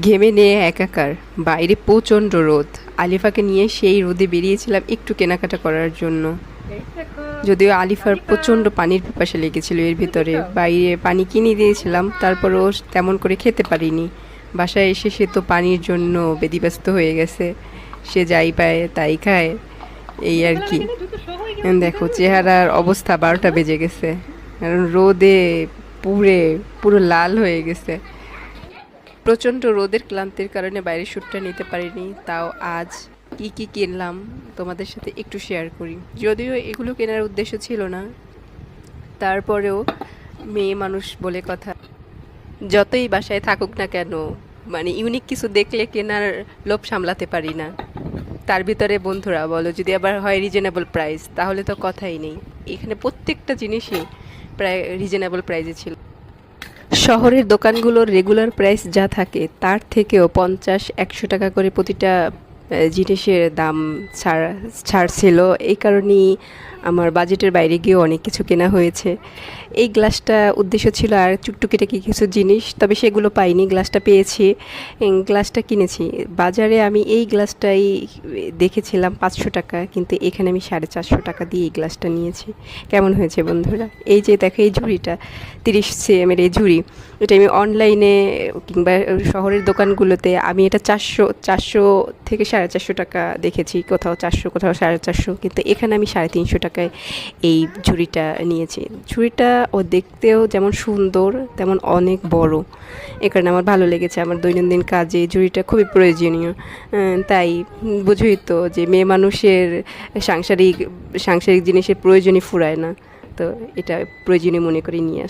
ঘেমে নিয়ে একাকার, বাইরে প্রচণ্ড রোদ। আলিফাকে নিয়ে সেই রোদে বেরিয়েছিলাম একটু কেনাকাটা করার জন্য। যদিও আলিফার প্রচণ্ড পানির পিপাসা লেগেছিল এর ভিতরে। বাইরে পানি কিনে দিয়েছিলাম তারপর তারপরও তেমন করে খেতে পারিনি। বাসায় এসে সে তো পানির জন্য বেদিব্যস্ত হয়ে গেছে। সে যাই পায়, তাই খায়। এই আর কি। দেখো, চেহারার অবস্থা বারোটা বেজে গেছে। রোদে পুড়ে পুরো লাল হয়ে গেছে। প্রচণ্ড রোদের ক্লান্তির কারণে বাইরের শ্যুটটা নিতে পারিনি, তাও আজ কি কি কিনলাম তোমাদের সাথে একটু শেয়ার করি। যদিও এগুলো কেনার উদ্দেশ্য ছিল না, তারপরেও মেয়ে মানুষ বলে কথা, যতই বাসায় থাকুক না কেন মানে ইউনিক কিছু দেখলে কেনার লোভ সামলাতে পারি না। তার ভিতরে বন্ধুরা, বলো যদি আবার হয় রিজনেবল প্রাইস তাহলে তো কথাই নেই। এখানে প্রত্যেকটা জিনিসই প্রায় রিজনেবল প্রাইসে ছিল। শহরের দোকানগুলোর রেগুলার প্রাইস যা থাকে তার থেকেও পঞ্চাশ একশো টাকা করে প্রতিটা জিনিসের দাম ছাড় ছাড় ছিল। এই কারণেই আমার বাজেটের বাইরে গিয়েও অনেক কিছু কেনা হয়েছে। এই গ্লাসটা উদ্দেশ্য ছিল আর চুকটুকিটাকি কিছু জিনিস, তবে সেগুলো পাইনি, গ্লাসটা পেয়েছি। গ্লাসটা কিনেছি। বাজারে আমি এই গ্লাসটাই দেখেছিলাম পাঁচশো টাকা, কিন্তু এখানে আমি সাড়ে চারশো টাকা দিয়ে এই গ্লাসটা নিয়েছি। কেমন হয়েছে বন্ধুরা? এই যে দেখো, এই ঝুড়িটা, তিরিশ সিএমের এই ঝুড়ি, এটা আমি অনলাইনে কিংবা শহরের দোকানগুলোতে আমি এটা চারশো চারশো থেকে সাড়ে চারশো টাকা দেখেছি, কোথাও চারশো, কোথাও সাড়ে চারশো, কিন্তু এখানে আমি সাড়ে তিনশো টাকায় এই ঝুড়িটা নিয়েছি। ঝুড়িটা ও দেখতেও যেমন সুন্দর, তেমন অনেক বড়। এ কারণে আমার ভালো লেগেছে, আমার দৈনন্দিন কাজে ঝুড়িটা খুবই প্রয়োজনীয়। তাই বুঝই তো যে মেয়ে মানুষের সাংসারিক সাংসারিক জিনিসের প্রয়োজনই ফুরায় না। তো এটা প্রয়োজনীয় মনে করে নিয়ে